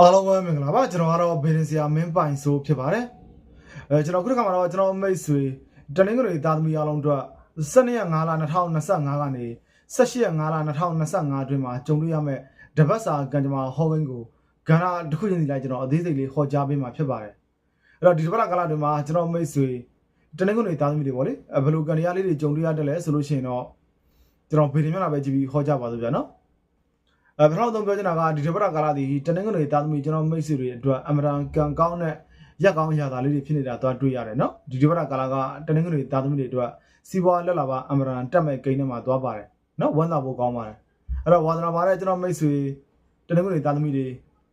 အားလုံးပဲမင်္ဂလာပါကျွန်တော်ကတော့ဘေဒင်ဆရာမင်းပိုင်ဆိုဖြစ်ပါတယ်အဲကျွန်တော်ခုတစ်ခါမှာတော့ကျွန်တော်မိတ်ဆွေတနင်္ဂနွေသားသမီးအားလုံးတို့12ရက်5လ2025ကနေ18ရက်5လ2025အတွင်းမှာကြုံတွေ့ရမယ့်တပတ်စာကံကြမ္မာဟောကိန်းကိုကဏ္ဍတစ်ခုချင်းစီလိုက်ကျွန်တော်အသေးစိတ်လေးဟောကြားပေးမှာဖြစ်ပါတယ်အဲ့တော့ဒီတပတ်ကလာအတွင်းမှာကျွန်တော်မိတ်ဆွေတနင်္ဂနွေသားသမီးတွေပေါ့လေအဲဘယ်လိုကံတရားလေးတွေကြုံတွေ့ရတယ်လဲဆိုလို့ရှိရင်တော့ကျွန်တော်ဗီဒီယိုမျက်နှာပဲကြည့်ပြီးဟောကြားပါစို့ဗျာနော် အဲပထမဆုံးပြောချင်တာကဒီတပတ်ကလာသည်တနင်္ဂနွေသားသမီးကျွန်တော်မိတ်ဆွေတွေအတွက်အမရန်ကံကောင်းတဲ့ရက်ကောင်းရာသာလေးတွေဖြစ်နေတာသွားတွေ့ရတယ်နော်ဒီတပတ်ကလာကတနင်္ဂနွေသားသမီးတွေအတွက်စီးပွားလက်လာပါအမရန်တက်မဲ့ဂိမ်းထဲမှာသွားပါတယ်နော်ဝမ်းသာဖို့ကောင်းပါတယ်အဲ့တော့ဝါသနာပါတဲ့ကျွန်တော်မိတ်ဆွေတနင်္ဂနွေသားသမီးတွေ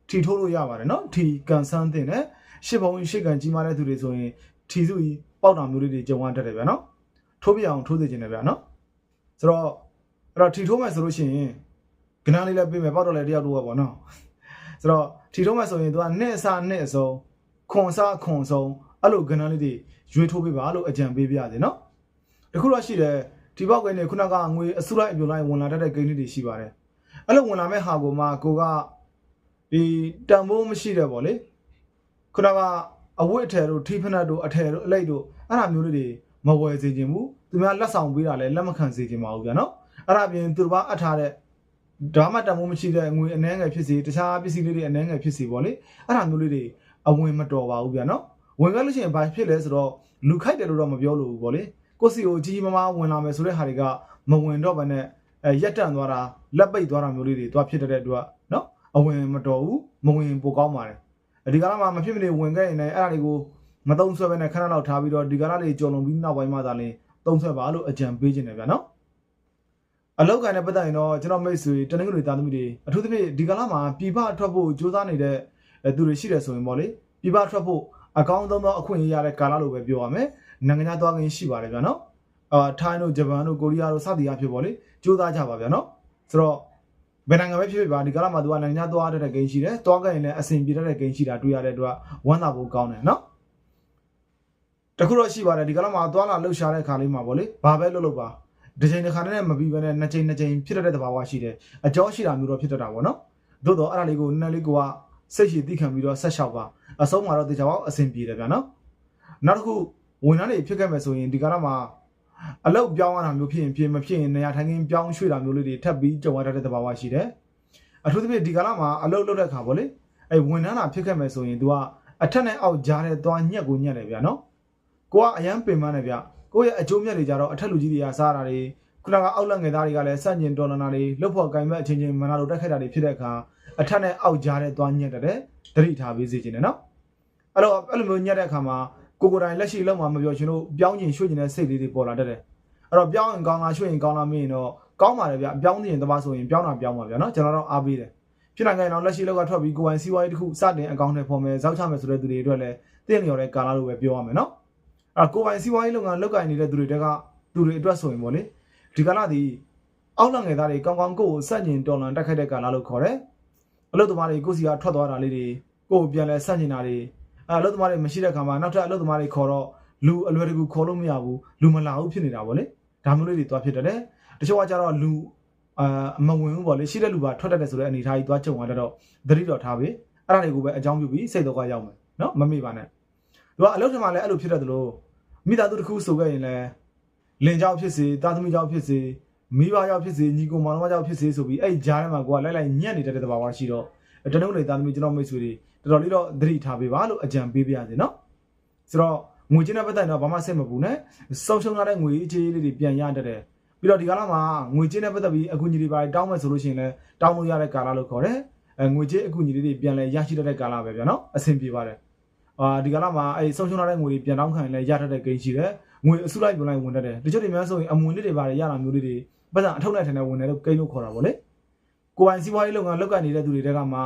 ထီထိုးလို့ရပါတယ်နော်ထီကန်ဆန်းတင်နဲ့ရှစ်ဘုံရှစ်ကန်ကြီးမားတဲ့သူတွေဆိုရင်ထီစုကြီးပေါက်တာမျိုးလေးတွေကြုံရတတ်တယ်ဗျာနော်ထိုးပြအောင်ထိုးစေချင်တယ်ဗျာနော်ဆိုတော့အဲ့တော့ထီထိုးမယ်ဆိုလို့ရှိရင် ကနန်းလေးလည်းပေးမယ်ပေါက်တော့လည်းတယောက်တော့ပါနော်ဆိုတော့ထီထုံးမဲ့ဆိုရင်သူကနှစ်အစားနှစ်အစုံခွန်စားခွန်ဆုံးအဲ့လိုကနန်းလေးတွေရွေးထိုးပေးပါလို့အကြံပေးပြရစီနော်တခုတော့ရှိတယ်ဒီပေါက်ကိန်းတွေခုနကငွေအစုလိုက်အပြုံလိုက်ဝင်လာတတ်တဲ့ကိန်းလေးတွေရှိပါတယ်အဲ့လိုဝင်လာမဲ့ဟာကိုမှကိုကဒီတန်ဖိုးမရှိတဲ့ပေါ့လေခုနကအဝတ်အထည်တို့ထိဖနက်တို့အထည်တို့အလိတ်တို့အဲ့ဒါမျိုးလေးတွေမဝယ်စေခြင်းဘူးသူများလက်ဆောင်ပေးတာလည်းလက်မခံစေခြင်းပါဘူးဗျာနော်အဲ့ဒါပြင်သူတို့ဘာအပ်ထားတဲ့ ဒါမှတန်ဖိုးမရှိတဲ့ငွေအနှဲငယ်ဖြစ်စီတခြားပစ္စည်းလေးတွေအနှဲငယ်ဖြစ်စီပေါ့လေအဲ့ဒါမျိုးလေးတွေအဝင်မတော်ပါဘူးဗျာနော်ဝင်ခဲ့လို့ရှိရင်ဘာဖြစ်လဲဆိုတော့လူခိုက်တယ်လို့တော့မပြောလို့ဘူးပေါ့လေကိုယ့်စီကိုကြီးကြီးမားမားဝင်လာမယ်ဆိုတဲ့ဟာတွေကမဝင်တော့ဘဲနဲ့အဲရက်တန့်သွားတာလက်ပိတ်သွားတာမျိုးလေးတွေသွားဖြစ်တဲ့အတွက်နော်အဝင်မတော်ဘူးမဝင်ပိုကောင်းပါတယ်ဒီကာလမှာမဖြစ်မနေဝင်ခဲ့ရင်လည်းအဲ့ဒါတွေကိုမသုံးဆွဲဘဲနဲ့ခဏလောက်ထားပြီးတော့ဒီကာလလေးကြော်လုံပြီးနောက်ပိုင်းမှသာလင်းသုံးဆွဲပါလို့အကြံပေးခြင်းတယ်ဗျာနော် အလောက်ကန်နဲ့ပတ်သက်ရင်တော့ကျွန်တော်မိတ်ဆွေတနင်္ဂနွေသားသမီးတွေအထူးသဖြင့်ဒီကလာမှာပြည်ပထွက်ဖို့ကြိုးစားနေတဲ့သူတွေရှိတယ်ဆိုရင်ပေါ့လေပြည်ပထွက်ဖို့အကောင်းဆုံးသောအခွင့်အရေးရတဲ့ကာလလို့ပဲပြောရမယ်နိုင်ငံခြားသွားခင်ရှိပါတယ်ဗျာနော်အာထိုင်းတို့ဂျပန်တို့ကိုရီးယားတို့စသည်အဖြစ်ပေါ့လေကြိုးစားကြပါဗျာနော်ဆိုတော့ဘယ်နိုင်ငံပဲဖြစ်ဖြစ်ပါဒီကလာမှာသူကနိုင်ငံခြားသွားတဲ့ဂိမ်းရှိတယ်သွားခဲ့ရင်လည်းအဆင်ပြေတဲ့ဂိမ်းရှိတာတွေ့ရတဲ့အတွက်ဝမ်းသာဖို့ကောင်းတယ်နော်တခုတော့ရှိပါတယ်ဒီကလာမှာသွားလာလှုပ်ရှားတဲ့ခါလေးမှာပေါ့လေဘာပဲလုပ်လို့ပါ တစ်ချိန်တစ်ခါတည်းနဲ့မပြီးဘဲနဲ့နှစ်ချိန်နှစ်ချိန်ဖြစ်တတ်တဲ့သဘာဝရှိတယ်အကျောရှိတာမျိုးတော့ဖြစ်တတ်တာပေါ့နော်သို့တော့အဲ့ဒါလေးကိုနည်းနည်းလေးကိုကစိတ်ရှိသိခံပြီးတော့ဆက်လျှောက်ပါအဆုံးမှာတော့တေချာပေါက်အဆင်ပြေတယ်ဗျာနော်နောက်တစ်ခုဝန်ထမ်းတွေဖြစ်ခဲ့မယ်ဆိုရင်ဒီကာလမှာအလောက်ပြောင်းရတာမျိုးဖြစ်ရင်ဖြစ်မဖြစ်ရင်နေရာထိုင်ခင်းပြောင်းရွှေ့တာမျိုးလေးတွေထပ်ပြီးကြုံရတတ်တဲ့သဘာဝရှိတယ်အထူးသဖြင့်ဒီကာလမှာအလောက်လုပ်တဲ့ခါပေါ့လေအဲ့ဝန်ထမ်းတာဖြစ်ခဲ့မယ်ဆိုရင် तू ကအထက်နဲ့အောက်ကြားတဲ့သွားညက်ကိုညက်တယ်ဗျာနော်ကိုကအရန်ပင်ပန်းတယ်ဗျ ကိုယ့်ရဲ့အကျိုးမြတ်တွေကြတော့အထက်လူကြီးတွေကစားတာတွေခုနကအောက်လက်ငယ်သားတွေကလည်းစန့်ကျင်တော်လနာတွေလှုပ်ဖို့ကင်မဲ့အချင်းချင်းမနာလို့တက်ခက်တာတွေဖြစ်တဲ့အခါအထက်နဲ့အောက်ကြားတဲ့သွားညက်တဲ့တတိထားပေးစေချင်တယ်နော်အဲ့တော့အဲ့လိုမျိုးညက်တဲ့အခါမှာကိုကိုယ်တိုင်လက်ရှိလုံးမှာမပြောချင်လို့ပြောင်းကျင်ရွှေ့ကျင်တဲ့စိတ်လေးတွေပေါ်လာတတ်တယ်အဲ့တော့ပြောင်းရင်ကောင်းလားရွှေ့ရင်ကောင်းလားမင်းတော့ကောင်းပါတယ်ဗျပြောင်းနေရင်တပါဆိုရင်ပြောင်းတာပြောင်းပါဗျာနော်ကျွန်တော်တော့အားပေးတယ်ဖြစ်နိုင်ကြရင်တော့လက်ရှိလောက်ကထွက်ပြီးကိုယ်ပိုင်စီးပွားရေးတစ်ခုစတင်အကောင့်ထဲပေါ်မယ်ဇောက်ချမယ်ဆိုတဲ့သူတွေအတွက်လည်းတင့်လျော်တဲ့ကာလလို့ပဲပြောရမယ်နော် အဲ့ကိုယ်ပိုင်စီးပွားရေးလုပ်ငန်းလုပ်ကိုင်နေတဲ့သူတွေတက်ကသူတွေအတွက်ဆိုရင်ပေါ့လေဒီကာလသည်အောက်လငယ်သားတွေကောင်းကောင်းကိုယ်ကိုစန့်ကျင်တော်လန်တက်ခိုက်တဲ့ကာလလို့ခေါ်တယ်။အလုတ်သမားတွေကိုစီကထွက်သွားတာလေးတွေကိုယ်ကိုပြန်လဲစန့်ကျင်တာတွေအဲအလုတ်သမားတွေမရှိတဲ့ခါမှာနောက်ထပ်အလုတ်သမားတွေခေါ်တော့လူအလွယ်တကူခေါ်လို့မရဘူးလူမလာဘူးဖြစ်နေတာပေါ့လေ။ဒါမျိုးလေးတွေသွားဖြစ်တယ်လေ။တချို့ကကြတော့လူအာမဝင်ဘူးပေါ့လေရှိတဲ့လူပါထွက်တတ်တယ်ဆိုတဲ့အနေအထားကြီးသွားကြုံရတော့သတိတော်ထားပြီ။အဲ့ဒါတွေကိုပဲအကြောင်းပြုပြီးစိတ်တော့ကရောက်မယ်နော်မမေ့ပါနဲ့။ သူကအလုတ်ထမှာလည်းအဲ့လိုဖြစ်တတ်တယ်လို့မိသားစုတစ်ခုဆိုခဲ့ရင်လည်းလင်ကြောက်ဖြစ်စေတာသမီကြောက်ဖြစ်စေမိဘကြောက်ဖြစ်စေညီကိုမောင်နှမကြောက်ဖြစ်စေဆိုပြီးအဲ့ကြားထဲမှာကိုကလိုက်လိုက်ညံ့နေတဲ့တဘာဝရှိတော့တနုံလေတာသမီကျွန်တော်မိတ်ဆွေတွေတော်တော်လေးတော့သတိထားပေးပါလို့အကြံပေးပြရစီနော်ဆိုတော့ငွေချင်းတဲ့ပတ်သက်တော့ဘာမှစိတ်မပူနဲ့စောင့်ရှုံလာတဲ့ငွေအေးချေးလေးတွေပြန်ရတတ်တယ်ပြီးတော့ဒီကာလမှာငွေချင်းတဲ့ပတ်သက်ပြီးအကူအညီတွေပါတောင်းမယ်ဆိုလို့ရှိရင်လည်းတောင်းလို့ရတဲ့ကာလလို့ခေါ်တယ်အဲငွေချင်းအကူအညီလေးတွေပြန်လဲရရှိတတ်တဲ့ကာလပဲဗျာနော်အဆင်ပြေပါတယ် အာဒီကာလမှာအဲ့စောင့်ရှုံလာတဲ့ငွေတွေပြန်တောင်းခံရင်လည်းရတတ်တဲ့ကိန်းရှိတယ်ငွေအစုလိုက်ပြုံလိုက်ဝင်တတ်တယ်တချို့တွေများဆိုရင်အမွန်လေးတွေပါတယ်ရတာမျိုးလေးတွေပတ်စံအထောက်နဲ့ထင်တဲ့ဝင်တယ်လို့ကိန်းလို့ခေါ်တာဗောလေကိုယ်ပိုင်စီးပွားရေးလုပ်ငန်းလုပ်ကိုင်နေတဲ့သူတွေတဲကမှ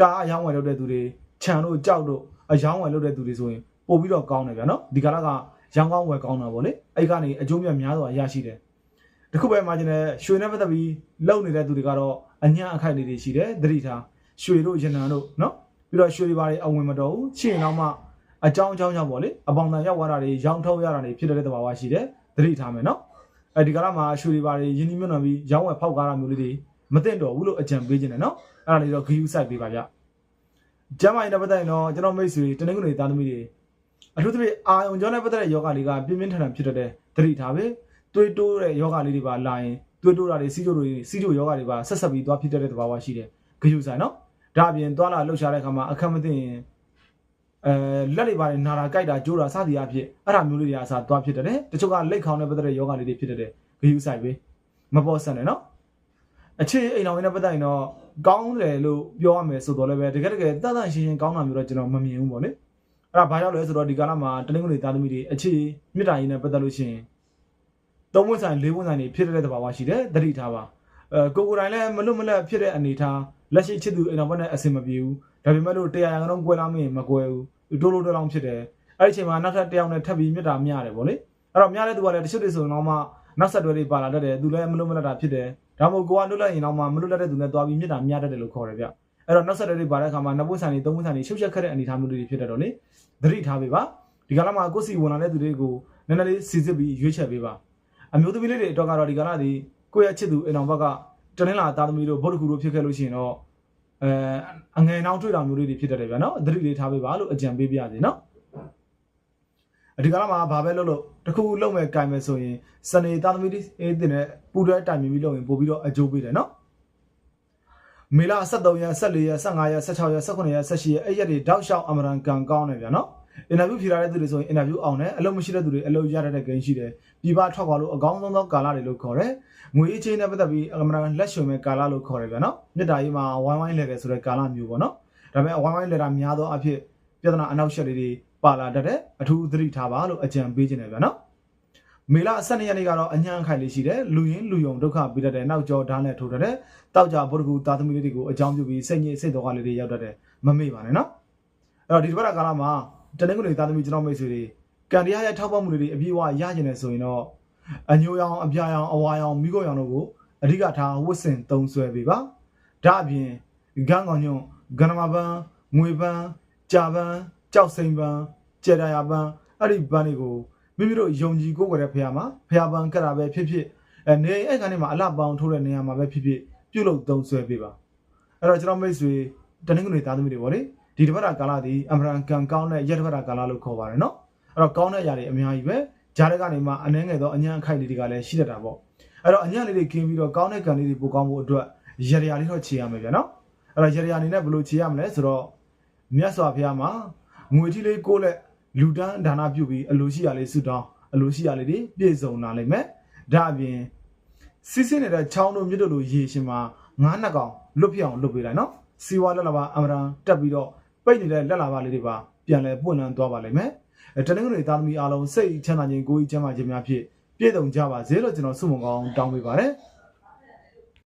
ကားအယောင်းဝယ်လုပ်တဲ့သူတွေခြံတို့ကြောက်တို့အယောင်းဝယ်လုပ်တဲ့သူတွေဆိုရင်ပို့ပြီးတော့ကောင်းတယ်ဗျာနော်ဒီကာလကရောင်းကောင်းဝယ်ကောင်းတာဗောလေအဲ့ကနေအကျိုးမြတ်များစွာရရှိတယ်တခုပဲမှကျင်တဲ့ရွှေနဲ့ပတ်သက်ပြီးလုပ်နေတဲ့သူတွေကတော့အညံ့အခိုက်လေးတွေရှိတယ်သတိထားရွှေတို့ရနံတို့နော် ပြီးတော့ရွှေတွေပါတယ်အဝင်မတော်ဘူးချင်းတော့မှအကြောင်းအကြောင်းကြောင့်ပေါ့လေအပေါင်တန်ရောက်သွားတာတွေရောင်းထုတ်ရတာတွေဖြစ်တဲ့တဘာဝရှိတယ်သတိထားမယ်နော်အဲဒီကလာမှာရွှေတွေပါတွေယင်းနှီးမြှုပ်နှံပြီးရောင်းဝယ်ဖောက်ကားတာမျိုးလေးတွေမသိတော့ဘူးလို့အကြံပေးခြင်းတယ်နော်အဲ့ဒါလေးတော့ဂယူးဆိုင်ပေးပါဗျကျမ်းမာရေးနဲ့ပတ်သက်ရင်တော့ကျွန်တော်မိတ်ဆွေတနင်္ဂနွေသားသမီးတွေအထူးသဖြင့်အာယုံကြောနဲ့ပတ်သက်တဲ့ယောဂလေးကပြင်းပြင်းထန်ထန်ဖြစ်တတ်တဲ့သတိထားပဲတွေးတိုးတဲ့ယောဂလေးတွေပါလာရင်တွေးတိုးတာတွေစီးကြိုတွေစီးကြိုယောဂတွေပါဆက်ဆက်ပြီးသွားဖြစ်တတ်တဲ့သဘာဝရှိတယ်ဂယုဆိုင်နော် ဒါအပြင်သွားလာလှုပ်ရှားတဲ့အခါမှာအခက်မသိရင်အဲလက်တွေပါတယ်နာတာကြိုက်တာကြိုးတာစသည်အဖြစ်အဲ့ဒါမျိုးလေးတွေအစားသွားဖြစ်တတ်တယ်တချို့ကလက်ခေါင်းနဲ့ပတ်သက်တဲ့ယောဂလေးတွေဖြစ်တတ်တယ်ဂယုဆိုင်ပဲမပေါ်ဆန်နဲ့နော်အခြေအိမ်တော်ဝင်နဲ့ပတ်သက်ရင်တော့ကောင်းတယ်လို့ပြောရမယ်ဆိုတော့လည်းပဲတကယ်တကယ်တန်တန်ရှင်းရှင်းကောင်းတာမျိုးတော့ကျွန်တော်မမြင်ဘူးပေါ့လေအဲ့ဒါဘာကြောင့်လဲဆိုတော့ဒီကာလမှာတနင်္ဂနွေသားသမီးတွေအခြေမြစ်တာရင်းနဲ့ပတ်သက်လို့ရှိရင်သုံးဝန်ဆိုင်လေးဝန်ဆိုင်တွေဖြစ်တဲ့သဘာဝရှိတယ်သတိထားပါအဲကိုကိုယ်တိုင်လည်းမလွတ်မလပ်ဖြစ်တဲ့အနေထား လက်ရှိချစ်သူအိမ်တော်ဘက်နဲ့အဆင်မပြေဘူးဒါပေမဲ့လို့တရားရံကတော့ကွဲလာမင်းမကွဲဘူးတိုးလို့တိုးလောင်းဖြစ်တယ်အဲ့ဒီအချိန်မှာနောက်ထပ်တစ်ယောက်နဲ့ထပ်ပြီးမြစ်တာမြရတယ်ပေါ့လေအဲ့တော့မြတဲ့သူကလည်းတချို့တွေဆိုရင်တော့မှနောက်ဆက်တွဲတွေပါလာတတ်တယ်သူလည်းမလွတ်မလပ်တာဖြစ်တယ်ဒါမှမဟုတ်ကိုကလွတ်လပ်ရင်တော့မှမလွတ်လပ်တဲ့သူနဲ့တွားပြီးမြစ်တာမြတ်တတ်တယ်လို့ခေါ်တယ်ဗျအဲ့တော့နောက်ဆက်တွဲတွေပါတဲ့အခါမှာနှစ်ပွင့်ဆန်တွေသုံးပွင့်ဆန်တွေရှုပ်ချက်ခက်တဲ့အနေအထားမျိုးတွေဖြစ်တတ်တော့လေသတိထားပေးပါဒီကလာမှာကိုယ်စီဝင်လာတဲ့သူတွေကိုနည်းနည်းလေးစီစစ်ပြီးရွေးချယ်ပေးပါအမျိုးသမီးလေးတွေအတွက်ကတော့ဒီကလာဒီကိုယ့်ရဲ့ချစ်သူအိမ်တော်ဘက်က တနင်္လာသားသမီးတို့ဗုဒ္ဓကူတို့ဖြစ်ခဲ့လို့ရှိရင်တော့အဲအငယ်နောက်တွေ့တာမျိုးလေးတွေဖြစ်တတ်တယ်ဗျနော်သတိလေးထားပေးပါလို့အကြံပေးပြရစီနော်ဒီကလာမှာဘာပဲလုပ်လို့တခုလုံးမဲ့ကင်မယ်ဆိုရင်စနေသားသမီးတွေအေးတင်တဲ့ပူတွဲတိုင်မြင်ပြီးလုပ်ရင်ပို့ပြီးတော့အကျိုးပေးတယ်နော်မေလ23ရက်14ရက်15ရက်16ရက်18ရက်18ရက်အဲ့ရက်တွေတောက်လျှောက်အမရန်ကန်ကောင်းတယ်ဗျာနော် အင်တာဗျူးဖြေရတဲ့သူတွေဆိုရင်အင်တာဗျူးအောင်တယ်အလုပ်မရှိတဲ့သူတွေအလုပ်ရတတ်တဲ့ဂိမ်းရှိတယ်ပြည်ပထွက်သွားလို့အကောင်းဆုံးသောကာလတွေလို့ခေါ်တယ်ငွေအချင်းနဲ့ပတ်သက်ပြီးအမရန်လက်ရွှေမဲ့ကာလလို့ခေါ်တယ်ဗျာနော်မြစ်တာကြီးမှာဝိုင်းဝိုင်းလဲတယ်ဆိုတဲ့ကာလမျိုးပေါ့နော်ဒါပေမဲ့ဝိုင်းဝိုင်းလဲတာများသောအဖြစ်ပြဿနာအနောက်ရှက်လေးတွေပါလာတတ်တယ်အထူးသတိထားပါလို့အကြံပေးခြင်းတယ်ဗျာနော်မေလ12ရက်နေ့ကတော့အညံ့ခိုင်လေးရှိတယ်လူရင်းလူယုံဒုက္ခပြီးတတ်တယ်နောက်ကျော်ဓာတ်နဲ့ထိုးတတ်တယ်တောက်ကြဗုဒ္ဓဂူသားသမီးလေးတွေကိုအကြောင်းပြုပြီးစိတ်ညစ်စိတ်တော်ကလေးတွေရောက်တတ်တယ်မမေ့ပါနဲ့နော်အဲ့တော့ဒီတစ်ပတ်ကာလမှာ တနင်္ဂနွေသားသမီးကျွန်တော်မိတ်ဆွေတွေကံတရားရဲ့ထောက်ပံ့မှုတွေအပြည့်အဝရကျင်နေဆိုရင်တော့အညိုရောင်အပြာရောင်အဝါရောင်မိခိုးရောင်တို့ကိုအဓိကထားဝတ်ဆင်သုံးဆွဲပေးပါဒါအပြင်ဂန်းကောင်ညွန့်ဂန္ဓမာပန်းငွေပန်းကြာပန်းကြောက်စိန်ပန်းကျေတရာပန်းအဲ့ဒီပန်းတွေကိုမိမိတို့ယုံကြည်ကိုးကွယ်တဲ့ဖခင်မှာဖခင်ပန်ကတ်တာပဲဖြစ်ဖြစ်အနေအဲ့ကနေမှာအလှပောင်ထိုးတဲ့နေရာမှာပဲဖြစ်ဖြစ်ပြုတ်လို့သုံးဆွဲပေးပါအဲ့တော့ကျွန်တော်မိတ်ဆွေတနင်္ဂနွေသားသမီးတွေဗောလေ ဒီတစ်ပတ်တာကာလဒီအမရန်ကန်ကောင်းတဲ့ရက်တစ်ပတ်တာကာလလို့ခေါ်ပါတယ်နော်အဲ့တော့ကောင်းတဲ့အရာတွေအများကြီးပဲဂျားတဲ့ကနေမှအနှဲငယ်သောအညံ့အခိုက်လေးတွေကလည်းရှိတတ်တာပေါ့အဲ့တော့အညံ့လေးတွေကင်းပြီးတော့ကောင်းတဲ့ကံလေးတွေပိုကောင်းဖို့အတွက်ရရလေးတော့ခြေရမယ်ဗျာနော်အဲ့တော့ရရအနေနဲ့ဘယ်လိုခြေရမလဲဆိုတော့မြတ်စွာဘုရားမှာငွေကြီးလေးကိုးလက်လူတန်းဒါနပြုပြီးအလိုရှိရလေးဆုတောင်းအလိုရှိရလေးတွေပြည့်စုံလာလိမ့်မယ်။ဒါအပြင်စစ်စစ်နေတဲ့ချောင်းတို့မြစ်တို့လိုရေရှင်မှာငါးနှစ်ကောင်လွတ်ပြအောင်လွတ်ပေးလိုက်နော်။စီဝါလက်လာပါအမရန်တက်ပြီးတော့ ပိတ်နေတဲ့လက်လာပါလေးတွေပါပြန်လဲပွင့်လန်းသွားပါလိမ့်မယ်။အဲတနင်္ဂနွေသားသမီးအားလုံးစိတ်ချမ်းသာခြင်းကိုယ်ကြီးချမ်းသာခြင်းများဖြင့်ပြည့်စုံကြပါစေလို့ကျွန်တော်ဆုမွန်ကောင်းတောင်းပေးပါရစေ။